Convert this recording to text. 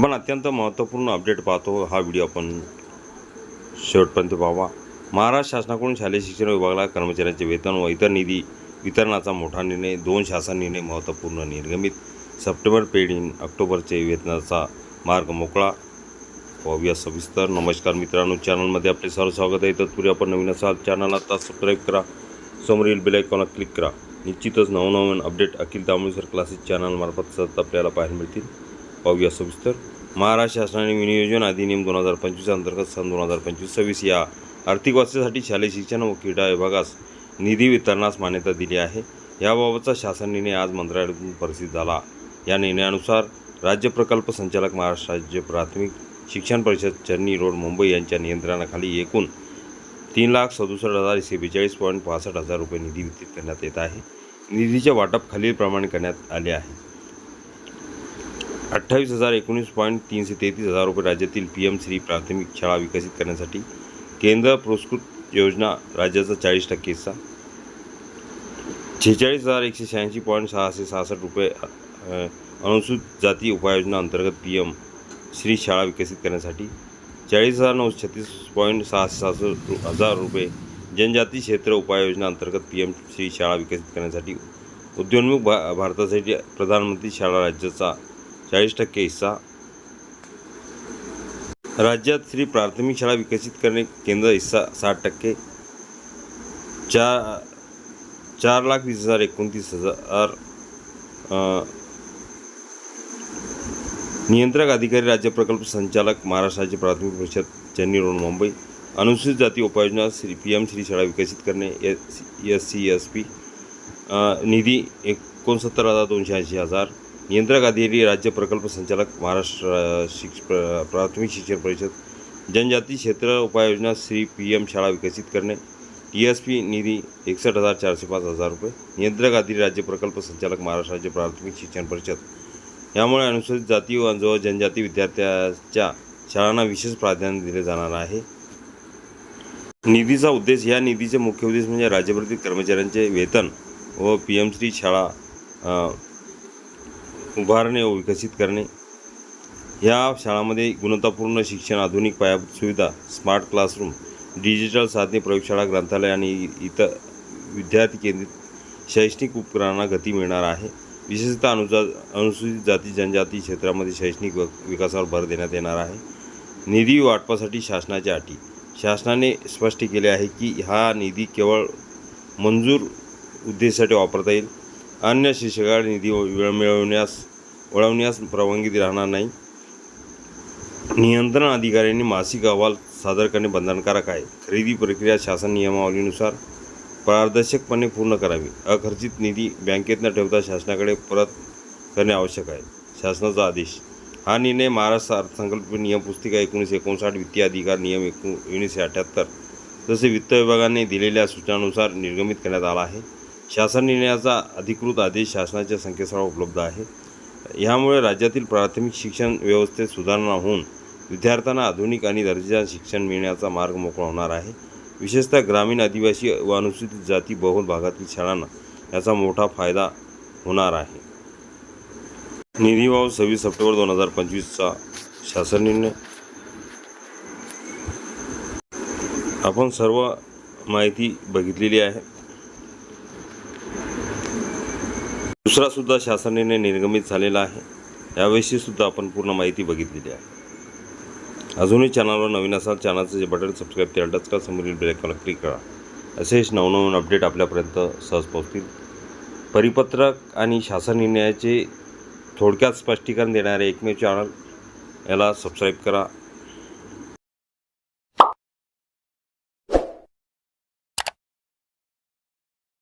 आपण अत्यंत महत्त्वपूर्ण अपडेट पाहतो. हा व्हिडिओ आपण शेवटपर्यंत पाहावा. महाराष्ट्र शासनाकडून शालेय शिक्षण विभागाला कर्मचाऱ्यांचे वेतन व इतर निधी वितरणाचा मोठा निर्णय दोन शासन निर्णय महत्त्वपूर्ण निर्गमित. सप्टेंबर पेड इन ऑक्टोबरचे वेतनाचा मार्ग मोकळा. पाहूया सविस्तर. नमस्कार मित्रांनो चॅनलमध्ये आपले सर्व स्वागत आहे. तत्पूर्वी आपण नवीन असाल चॅनल आता सबस्क्राईब करा. समोरील बेल क्लिक करा. निश्चितच नवनवीन अपडेट अखिल तांबळीसर क्लासेस चॅनलमार्फत सतत आपल्याला पाहायला मिळतील. पाहूया सविस्तर. महाराष्ट्र शासनाने विनियोजन अधिनियम दोन हजार पंचवीस अंतर्गत सन दोन हजार पंचवीस सव्वीस या आर्थिक वर्षासाठी शालेय शिक्षण व क्रीडा विभागास निधी वितरणास मान्यता दिली आहे. याबाबतचा शासन निर्णय आज मंत्रालयातून प्रसिद्ध झाला. या निर्णयानुसार राज्य प्रकल्प संचालक महाराष्ट्र राज्य प्राथमिक शिक्षण परिषद चर्नी रोड मुंबई यांच्या नियंत्रणाखाली एकूण तीन लाख सदुसष्ट हजार एकशे बेचाळीस पॉईंट पासष्ट हजार रुपये निधी वितरित करण्यात येत आहे. निधीचे वाटप खालीलप्रमाणे करण्यात आले आहे. अठ्ठावीस हजार एकोणीस पॉईंट तीनशे तेहतीस हजार रुपये राज्यातील पी एम श्री प्राथमिक शाळा विकसित करण्यासाठी केंद्र पुरस्कृत योजना राज्याचा चाळीस टक्के हिस्सा. छेचाळीस हजार एकशे शहाऐंशी पॉईंट सहाशे सहासष्ट रुपये अनुसूचित जाती उपाययोजना अंतर्गत पी एम श्री शाळा विकसित करण्यासाठी चाळीस हजार नऊशे छत्तीस पॉईंट सहाशे सहासष्ट हजार रुपये जनजाती क्षेत्र उपाययोजना अंतर्गत पी एम श्री शाळा विकसित करण्यासाठी उद्योन्मुख भा भारतासाठी प्रधानमंत्री शाळा राज्याचा चाळीस टक्के हिस्सा राज्यात श्री प्राथमिक शाळा विकसित करणे केंद्र हिस्सा साठ टक्के. चार चार लाख वीस हजार एकोणतीस हजार नियंत्रक अधिकारी राज्य प्रकल्प संचालक महाराष्ट्र राज्य प्राथमिक परिषद चेन्नई रोड मुंबई. अनुसूचित जाती उपाययोजना श्री पी एम श्री शाळा विकसित करणे S S C S P निधी एकोणसत्तर हजार दोनशे ऐंशी हजार नियंत्रक अधिकारी राज्य प्रकल्प संचालक महाराष्ट्र शिक्ष प्राथमिक शिक्षण परिषद जनजाती क्षेत्र उपाययोजना श्री पी एम शाळा विकसित करणे टी एस पी निधी एकसष्ट हजार चारशे पाच हजार रुपये नियंत्रक अधिकारी राज्य प्रकल्प संचालक महाराष्ट्र राज्य प्राथमिक शिक्षण परिषद. यामुळे अनुसूचित जाती व जो जनजाती विद्यार्थ्याच्या शाळांना विशेष प्राधान्य दिले जाणार आहे. निधीचा उद्देश या निधीचे मुख्य उद्देश म्हणजे राज्यभरातील कर्मचाऱ्यांचे वेतन व पी एम श्री शाळा उभारणे व विकसित करणे. ह्या शाळांमध्ये गुणवत्तापूर्ण शिक्षण आधुनिक पायाभूत सुविधा स्मार्ट क्लासरूम डिजिटल साधने प्रयोगशाळा ग्रंथालय आणि इतर विद्यार्थी केंद्रित शैक्षणिक उपकरणांना गती मिळणार आहे. विशेषतः अनुजा अनुसूचित जाती जनजाती क्षेत्रामध्ये शैक्षणिक व विकासावर भर देण्यात येणार आहे. निधी वाटपासाठी शासनाच्या अटी. शासनाने स्पष्ट केले आहे की हा निधी केवळ मंजूर उद्देशासाठी वापरता येईल. अन्य शिक्षकाला निधी वेळ मिळवण्यास वळवण्यास परवानगी राहणार नाही. नियंत्रण अधिकाऱ्यांनी मासिक अहवाल सादर करणे बंधनकारक आहे. खरेदी प्रक्रिया शासन नियमावलीनुसार पारदर्शकपणे पूर्ण करावी. अखर्चित निधी बँकेत न ठेवता शासनाकडे परत करणे आवश्यक आहे. शासनाचा आदेश. हा निर्णय महाराष्ट्र अर्थसंकल्प नियम पुस्तिका एकोणीसशे एकोणसाठ वित्तीय अधिकार नियम एकू एकोणीसशे अठ्ठ्याहत्तर तसे वित्त विभागाने दिलेल्या सूचनानुसार निर्गमित करण्यात आला आहे. शासन निर्णयाचा अधिकृत आदेश शासनाच्या संकेतस्थळावर उपलब्ध आहे. ह्यामुळे राज्यातील प्राथमिक शिक्षण व्यवस्थेत सुधारणा होऊन विद्यार्थ्यांना आधुनिक आणि दर्जेदार शिक्षण मिळण्याचा मार्ग मोकळा होणार आहे. विशेषतः ग्रामीण आदिवासी व अनुसूचित जाती बहुल भागातील शाळांना याचा मोठा फायदा होणार आहे. निधीभाव सव्वीस सप्टेंबर दोन हजार पंचवीसचा शासन निर्णय. आपण सर्व माहिती बघितलेली आहे. दुसरासुद्धा शासनेने निर्गमित झालेला आहे. याविषयीसुद्धा आपण पूर्ण माहिती बघितलेली आहे. अजूनही चॅनलवर नवीन असाल चॅनलचं जे बटन सबस्क्राईब ते टच का समोरील बेल क्लिक करा. असेच नवनवीन अपडेट आपल्यापर्यंत सहज पोहोचतील. परिपत्रक आणि शासन निर्णयाचे थोडक्यात स्पष्टीकरण देणारे एकमेव चॅनल याला सबस्क्राईब करा.